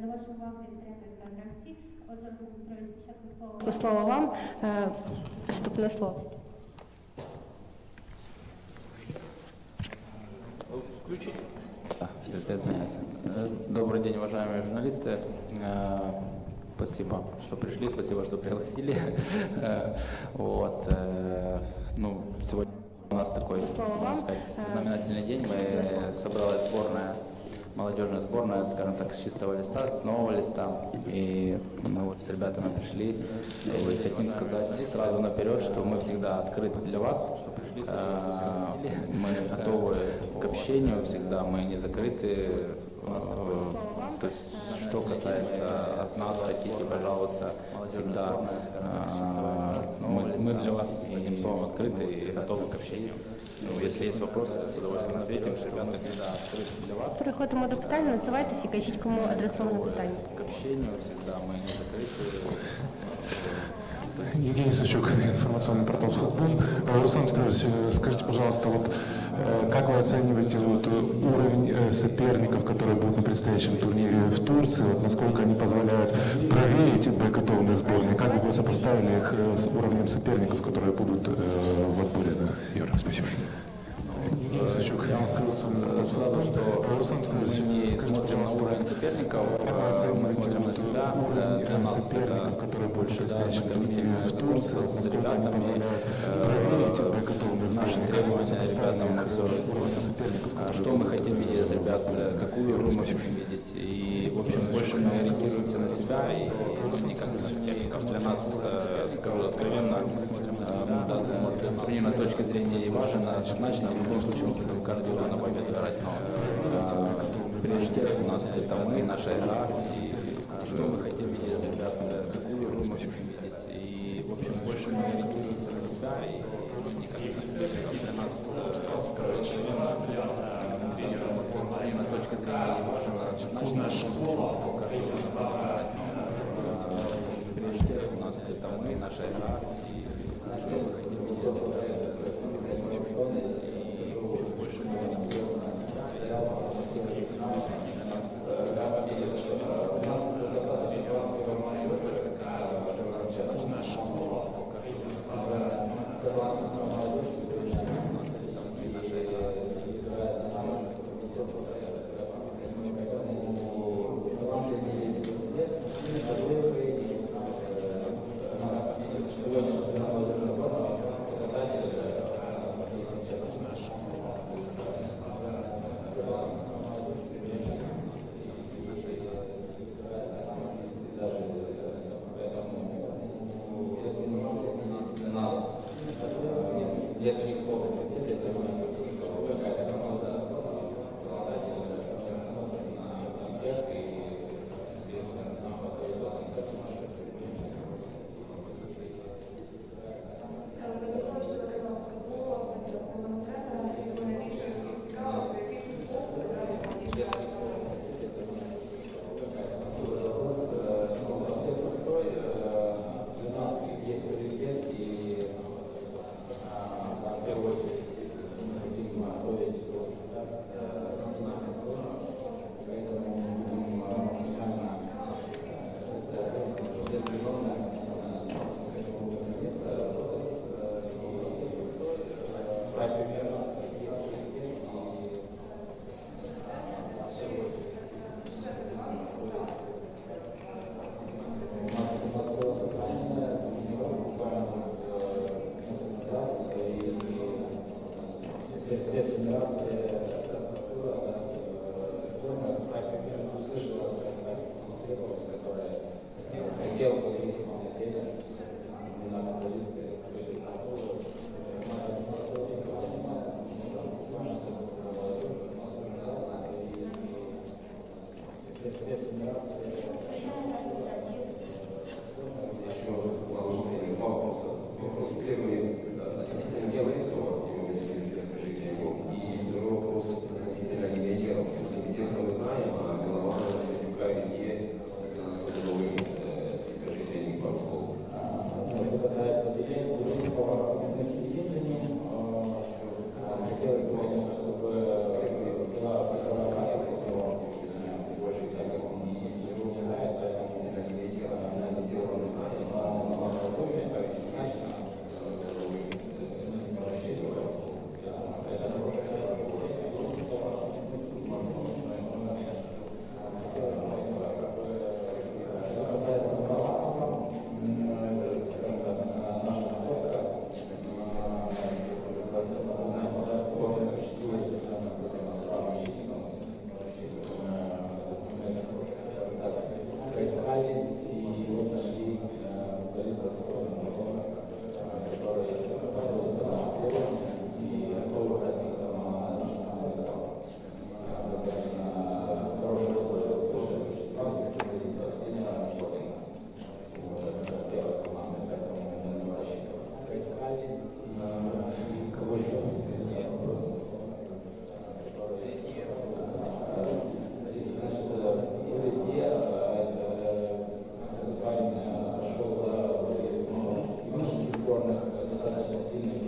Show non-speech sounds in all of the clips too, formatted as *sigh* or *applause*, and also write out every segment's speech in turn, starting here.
До вашої уваги та гравці. Отже, Петрович, спочатку слово. Слово вам. Вступне слово. Добрый день, уважаемые журналисты. Спасибо, что пришли, спасибо, что пригласили. Вот. Ну, сегодня у нас такой, можно сказать, знаменательный день. Мы собралась сборная, молодежная сборная, скажем так, с чистого листа, с нового листа. И мы вот с ребятами пришли и хотим сказать сразу наперед, что мы всегда открыты для вас. Э, Мы готовы к общению всегда, мы не закрыты. То есть, что касается от нас, хотите, пожалуйста, всегда мы, мы для вас, одним словом, открыты и готовы к общению. Ну, Если есть вопросы, с удовольствием ответим, что мы всегда открыты для вас. Переходимо до питань. Називайтеся і кажіть, кому адресоване питання. К общению всегда мы не закрыты. Евгений Савчук, информационный портал «Футбол». Э, Руслан Петрович, э, скажите, пожалуйста, вот э, как вы оцениваете вот э, уровень э, соперников, которые будут на предстоящем турнире в Турции, вот насколько они позволяют проверить боеготовность сборной, как бы вы сопоставили их э, с уровнем соперников, которые будут э, в отборе на Евро? Спасибо. Савчук, Я вам скажу сразу, что Э, Руслан Петрович, не скажите, смотрим на вот соперников, э, мы смотрим на себя. Э, Для э, нас это которые больше знакомительное в Турции, с ребятами, э, наши требования ребятам все с а что мы хотим видеть от ребят, э, какую игру мы хотим видеть. И, в общем, больше мы ориентируемся на себя и никак на соперников. Для нас, э, скажу откровенно, э, ну, да, помимо точки зрения и важно, однозначно, в любом случае мы будем каждую игру на победу играть, но э, приоритет у нас это мы, наша игра, и что мы хотим видеть от ребят, э, какую игру мы хотим видеть. И, в общем, больше мы ориентируемся на себя и. Для нас, э, помимо точки зрения и важно, однозначно, мы Schaffung auf der Regel. torna a cidade de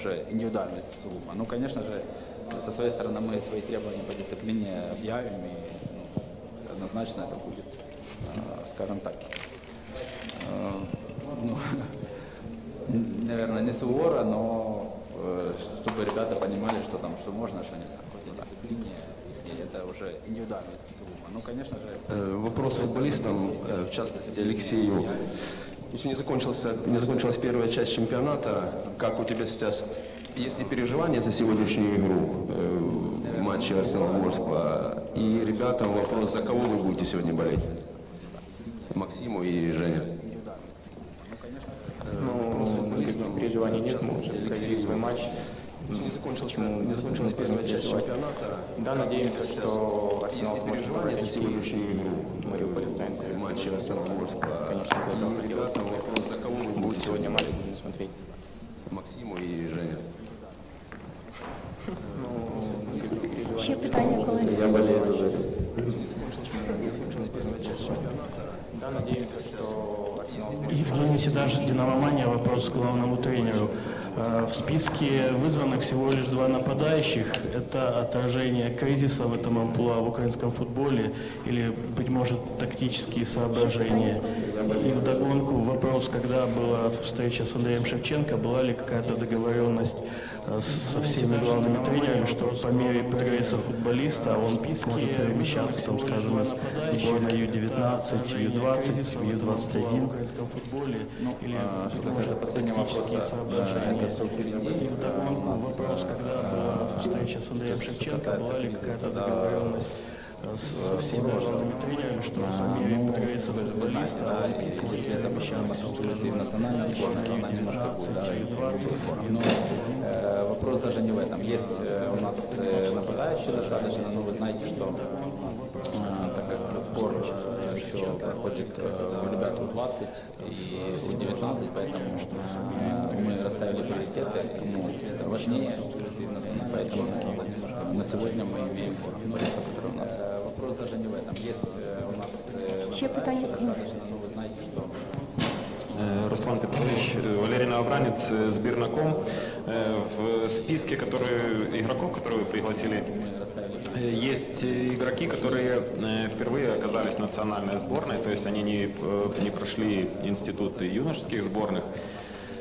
уже индивидуальность сугубо. Ну, конечно же, со своей стороны мы свои требования по дисциплине объявим, и ну, однозначно это будет, э, скажем так, э, ну, *laughs* наверное, не сувора, но э, чтобы ребята понимали, что там, что можно, что нельзя. Какой-то дисциплине их, это уже индивидуальность сугубо. Ну, конечно же, Вопрос футболистам, в частности Алексею. Еще не, закончился, не закончилась первая часть чемпионата. Как у тебя сейчас, есть ли переживания за сегодняшнюю игру э, в матче Арсенал-Ворскла? И ребятам вопрос, за кого вы будете сегодня болеть? Максиму и Женя. Ну, никаких переживаний нет, мы уже провели свой матч. Еще не, закончился, Почему не закончилась первая часть чемпионата. Да, надеемся, что Арсенал сможет провести сегодняшнюю игру Мариуполь останется в матче Арсенал-Ворскла? Конечно, для этого хотелось вопрос, за кого вы Будет сегодня матч, будем смотреть. Максиму и Женя. Ну, никаких переживаний. Ще питання, колеги? Я болею за ЖЭС. Не закончилась первая часть чемпионата. Да, надеемся, что Арсенал сможет Евгений Седаш, «Динамомания». Вопрос к главному тренеру. Э, В списке вызваны всего лишь два нападающих. Это отражение кризиса в этом амплуа в украинском футболе или, быть может, тактические соображения? И вдогонку вопрос, когда была встреча с Андреем Шевченко, была ли какая-то договоренность э, со всеми главными тренерами, что по мере прогресса футболиста он может перемещаться, там, скажем, из сборной Ю-19, Ю-20, Ю-21 в украинском футболе? Ну, или, а, что касается последнего вопроса, это все впереди. И вдогонку нас, вопрос, когда была встреча с Андреем Шевченко, была ли какая-то договоренность э, со всеми главными тренерами, что в мире ну, же знаете, футболиста да, в списке если это и в национальной сборной, она немножко будет. Но э, вопрос даже не в этом. Есть э, у нас э, нападающие достаточно, но вы знаете, что э, э, еще проходит э, у ребят У-20 и У-19, поэтому э, мы расставили приоритеты, это важнее, поэтому на сегодня мы имеем футболистов, которые у нас. Э, Вопрос даже не в этом. Есть э, у нас э, Ще питання? но вы знаете, что Э, Руслан Петрович, э, Валерий Новобранец, э, Сбирнаком. Э, В списке которые, игроков, которые вы пригласили, э, есть э, игроки, которые впервые оказались в национальной сборной, то есть они не, не прошли институт юношеских сборных.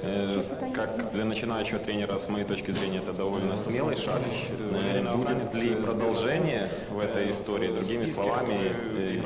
Э, Как для начинающего тренера, с моей точки зрения, это довольно смелый шаг. Э, Будет ли продолжение в этой истории? Другими словами, э,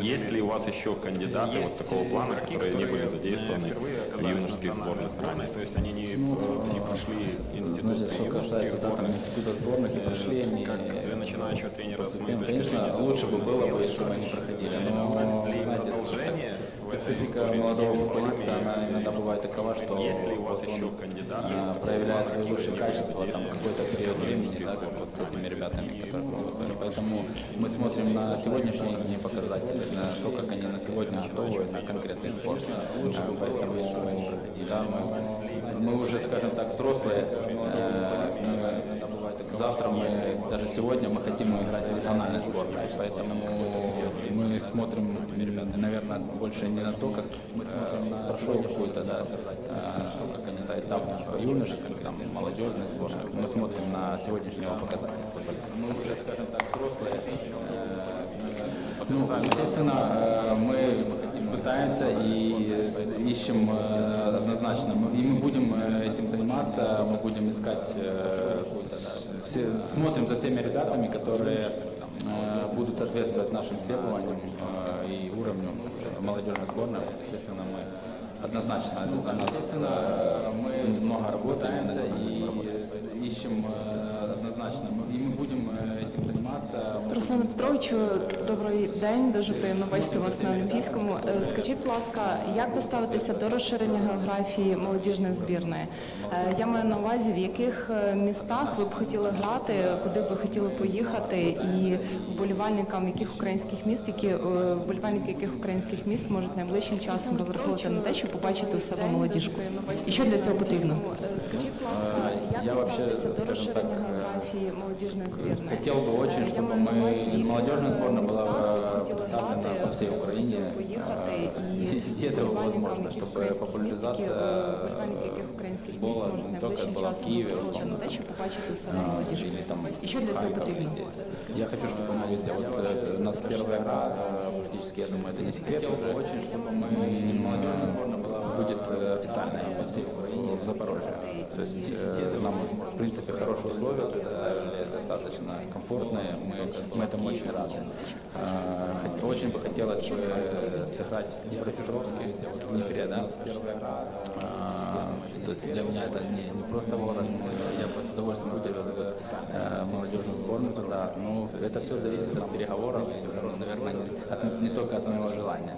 есть ли у вас еще кандидаты вот такого плана, которые не были задействованы в юношеских сборных ранее? То есть они не, не прошли институт Значит, что юношеских касается да, там, сборных. института сборных и прошли они Как для начинающего тренера, с моей точки Конечно, лучше бы было бы, бы шаг. они проходили. Но знаете, продолжение специфика молодого футболиста, она иногда бывает такова, что Есть ли у вас еще кандидат? а, проявляет свои лучшие которые качества там какой-то период времени, да, как вот с этими ребятами, мы вызвали. Поэтому мы смотрим на сегодняшние показатели, на то, как они на сегодня готовы на конкретный спорт. А, Поэтому да, мы, мы уже, скажем так, взрослые. Э, Завтра мы, даже сегодня мы хотим играть в национальной сборной, поэтому мы смотрим, наверное, больше не на то, как мы смотрим на прошел какой-то, да, то, как они, да, этап юношеских, там, молодежных сборных, мы смотрим на сегодняшнего показателя футболиста. Мы уже, скажем так, взрослые. э, Ну, естественно, э, мы пытаемся и ищем э, однозначно, и мы будем э, этим заниматься, мы будем искать, э, все, смотрим за всеми ребятами, которые будут соответствовать нашим требованиям и уровню молодежной сборной. Естественно, мы однозначно для нас мы много работаем и ищем однозначно, и мы будем этим Руслану Петровичу, добрий день. Дуже приємно бачити вас на Олімпійському. Е, Скажіть, будь ласка, як ви ставитеся до розширення географії молодіжної збірної? Е, Я маю на увазі, в яких е, містах ви б хотіли грати, куди б ви хотіли поїхати, і вболівальникам яких українських міст, які вболівальники яких українських міст можуть найближчим часом розраховувати на те, щоб побачити у себе молодіжку? І що для цього потрібно? Скажіть, будь ласка, як ви ставитеся до розширення географії молодіжної збірної? Хотел бы очень, Е, я чтобы маю на увазі, в мы, яких, молодежная е, сборная была містах ви э, хотіли представлена грати, по всей куди ви Украине, хотіли поїхати, і э, где это вболівальникам возможно, яких чтобы українських міст, які, популяризация е, вболівальники яких українських міст была можуть не только найближчим была в часом Киеве, розраховувати на условно, те, там, щоб побачити у себе а, молодіжку? или там І що для цього потрібно? Я хочу, чтобы мы везде. Вот э, у нас первая игра, э, практически, я думаю, это не секрет. Уже очень, чтобы мы молодежная сборная была, будет э, официальная по всей Украине в Запорожье. То есть э, нам, в принципе, хорошие условия предоставили, достаточно комфортные. Мы, мы этому очень рады. А, Очень бы хотелось бы сыграть в Днепроднестровске, в Днепре, да. А, То есть для меня это не, не просто город, я бы удовольствием бы, э, молодежную сборную туда. Ну, это все зависит от переговоров, наверное, не, от- не только от моего желания.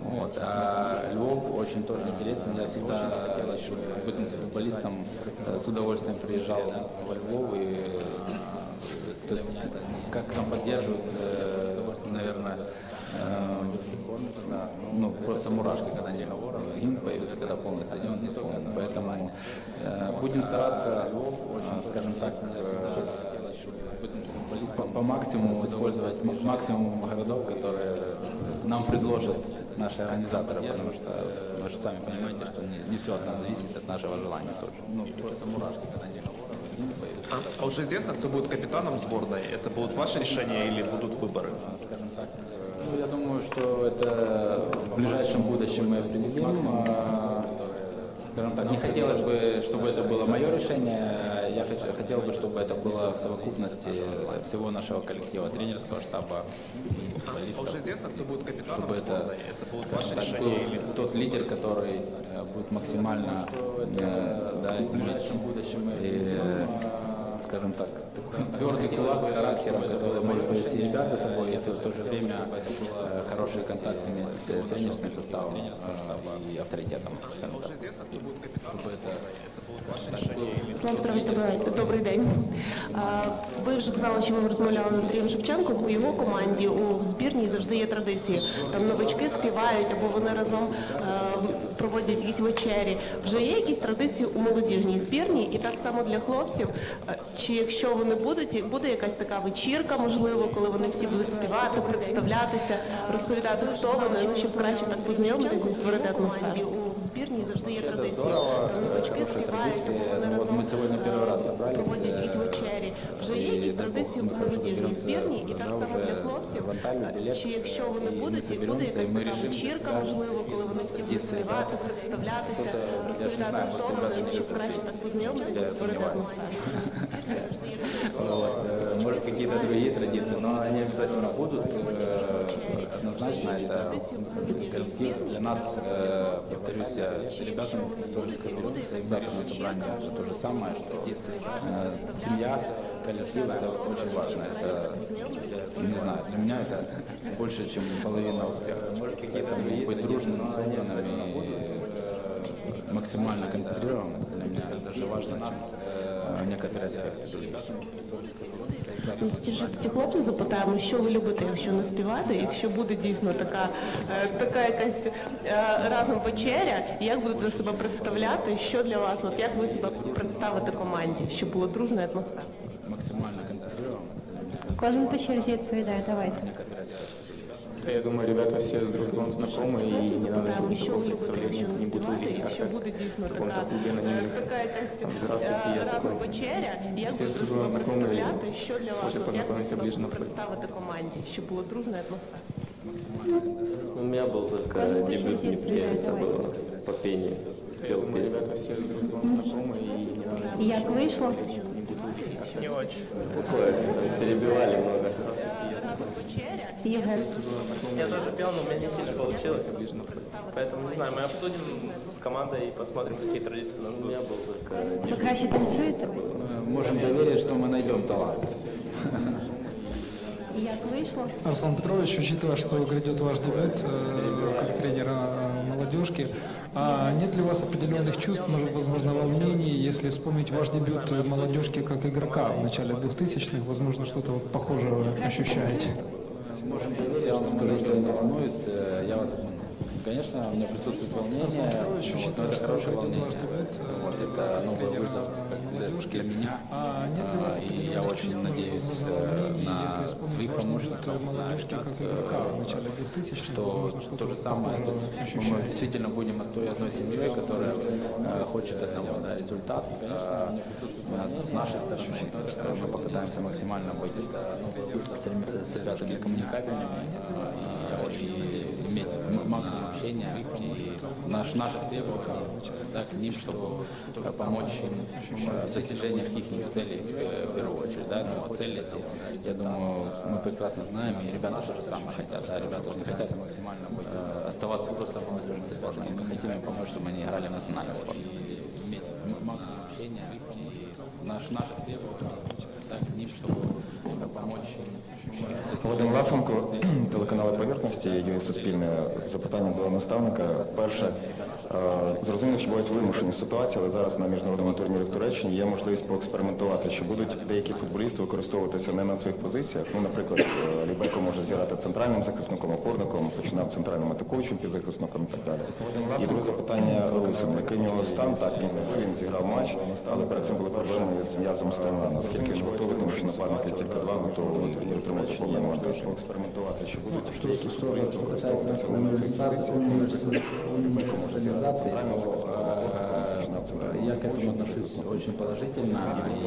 Вот. А Львов очень тоже интересен. Я всегда хотел еще быть футболистом, э, с удовольствием приезжал во Львов и то есть как там поддерживают, э, наверное, э, да, ну, просто мурашки, когда они гимн поют, когда полный стадион заполнен. Поэтому э, будем стараться, очень, скажем так, э, по, по максимуму использовать максимум городов, которые нам предложат наши организаторы, потому что вы же сами понимаете, что не, не все от нас зависит, от нашего желания тоже. Ну, просто мурашки, когда поют. А, а уже известно, кто будет капитаном сборной? Это будут ваши решения или будут выборы? так. Ну, я думаю, что это в ближайшем будущем мы определим. Скажем так, не хотелось бы, чтобы это было мое решение. Я хот- хотел бы, чтобы это было в совокупности всего нашего коллектива, тренерского штаба А футболистов. уже известно, кто будет капитаном Чтобы это? Это будет скажем так, был тот лидер, который э, будет максимально э, да, иметь и, э, скажем так, твердый кулак с характером, который может повести ребят за собой, и в то же время э, хороший контакт иметь с, с тренерским составом э, и авторитетом. скажем так. Чтобы это Руслан Петрович, добрий, добрий день. А, Ви вже казали, що ви розмовляли з Андрієм Шевченком. У його команді у збірній завжди є традиції. Там новачки співають або вони разом е, проводять якісь вечері. Вже є якісь традиції у молодіжній збірній, і так само для хлопців. Е, Чи якщо вони будуть, буде якась така вечірка, можливо, коли вони всі будуть співати, представлятися, розповідати, хто вони, ну щоб краще так познайомитися і створити атмосферу. У збірній завжди є традиції. Там новачки хорошая співають, традиция. або вони Ну, вот разом мы сегодня первый раз собрались. проводять э, якісь вечері. Вже є і якісь дай Бог, традиції ми у хорошо молодіжній доберемося, збірні, і так да, само вже для хлопців. в Анталії білет, Чи якщо вони і ми будуть, і буде соберемося, і якась ми така рішимо вечірка, для себя можливо, коли вони всі будуть садиться, співати, да. представлятися, Кто-то, я ж не розповідати, знаю, хто может, вони, ребята ну щоб что-то краще так познайомитися Я і створити сомневаюсь. атмосферу. *laughs* Э, может, какие-то другие традиции, но они обязательно будут. Э, Однозначно, это коллектив. Для нас, э, повторюсь, я ребятам тоже скажу, завтра на собрании то же самое, что семья, коллектив, это очень важно. Это, не знаю, для меня это больше, чем половина успеха. Может, какие-то быть дружными, собранными максимально концентрированными. Для меня это даже важно нас э, некоторые аспекты. Ну, тоді ж ті хлопці запитаємо, що ви любите, якщо не співати, якщо буде дійсно така, е, така якась е, разом вечеря, як будуть за себе представляти, що для вас, от як ви себе представите команді, щоб була дружна атмосфера? Максимально концентрированными. Кожен по черзі відповідає, давайте. Некоторые аспекты. Да, я думаю, ребята все с друг другом знакомы, и Хлопці не надо запитаємо, будет що ви такого любите, якщо представления, не не буду співати, видеть, якщо как буде дійсно така, каком-то клубе на е, день така якась Здравствуйте, е, я разом такой. вечеря, і як Всі будуть дуже себе знакомі, представляти, що для вас, хоче от як ви познайомитися себе ближче на фоні. представити команді, щоб була дружна атмосфера? У меня был только Каждый дебют в человек Днепре, есть, это давай. было по пению. Я Пел думаю, песню. ребята все с друг другом знакомы, и не надо І як вийшло? Не очень. Такое, там перебивали много. Разом вечеря, Євген. Я тоже пел, но у меня не сильно получилось. Поэтому, не знаю, мы обсудим с командой и посмотрим, какие традиции у нас У меня будут. был только Ви краще танцюєте? Мы можем заверить, что мы найдем талант. І як вийшло? Руслан Петрович, учитывая, что грядет ваш дебют э, как тренера э, молодежки, а нет ли у вас определенных чувств, может, возможно, волнений, если вспомнить ваш дебют э, молодежки как игрока в начале 2000-х, возможно, что-то вот похожее вы ощущаете? Можем я вам скажу, что я не волнуюсь, э, я вас обману. Конечно, у меня присутствует волнение, Петрович, но вот, но учитывая, это что хорошее волнение. э, Вот это новый вызов для, для меня. а нет ли вас А, И я очень надеюсь э, на своих помощников, на 2000-х, что то же самое, то мы действительно будем от той одной семьей, которая э, хочет одного да, результат. Э, с нашей стороны э, мы попытаемся максимально быть э, с ребя- с ребятами коммуникабельными э, и очень иметь максимум общения и наш, наших требований да, к ним, чтобы э, помочь им э, в достижениях их целей э, в первую очередь. Да, но цели эти, я думаю, мы прекрасно знаем, и ребята то же самое хотят. Да, ребята же не хотят максимально оставаться просто молодежным спортом. Мы хотим им помочь, чтобы они играли в общения и наш, наших требований им. э, Ласенко, *clears throat* телеканали поверхності, є суспільне запитання до наставника. Перше, е, зрозуміло, що бувають вимушені ситуації, але зараз на міжнародному турнірі в Туреччині є можливість поекспериментувати, що будуть деякі футболісти використовуватися не на своїх позиціях. Ну, наприклад, е, Лібеко може зіграти центральним захисником, опорником, починав центральним атакуючим підзахисником і так далі. І друге запитання Русин, який у нього стан, так він забив, він зіграв матч, але перед цим були проблеми з м'язом стегна. Наскільки ж готовий, тому що напарники тільки два готові на турнір в Туреччині. Є можливість поекспериментувати, що будуть деякі футболісти використовуватися не на своїх позиціях. Организации, то э, я к этому отношусь очень положительно,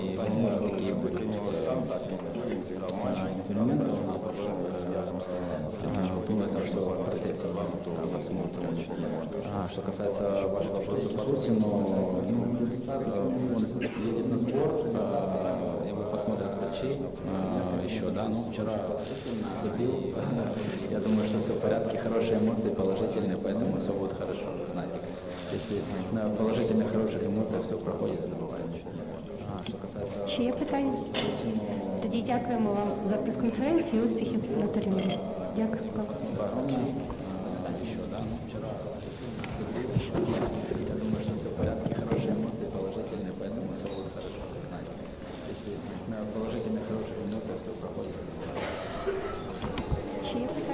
и, возможно, такие будут эксперименты у нас самостоятельно. А, Думаю, это что в процессе посмотрим. Что касается вашего вопроса по Русину, он едет на сбор, его посмотрят врачи еще, да, ну вчера забил, я думаю, что все в порядке, хорошие эмоции, положительные, поэтому все будет хорошо, знаете, если на положительных, хороших эмоциях все проходит, забывается. А, Що касається Ще є питання? Тоді дякуємо вам за прес-конференцію і успіхів на турнірі. Дякую. Спасибо огромное. А, Сегодня еще, да, ну, вчера забил. Я думаю, что все в порядке, хорошие эмоции, положительные, поэтому все будет хорошо, знаете. Если на положительных, хороших эмоциях все проходит, забывается. Ще є питання?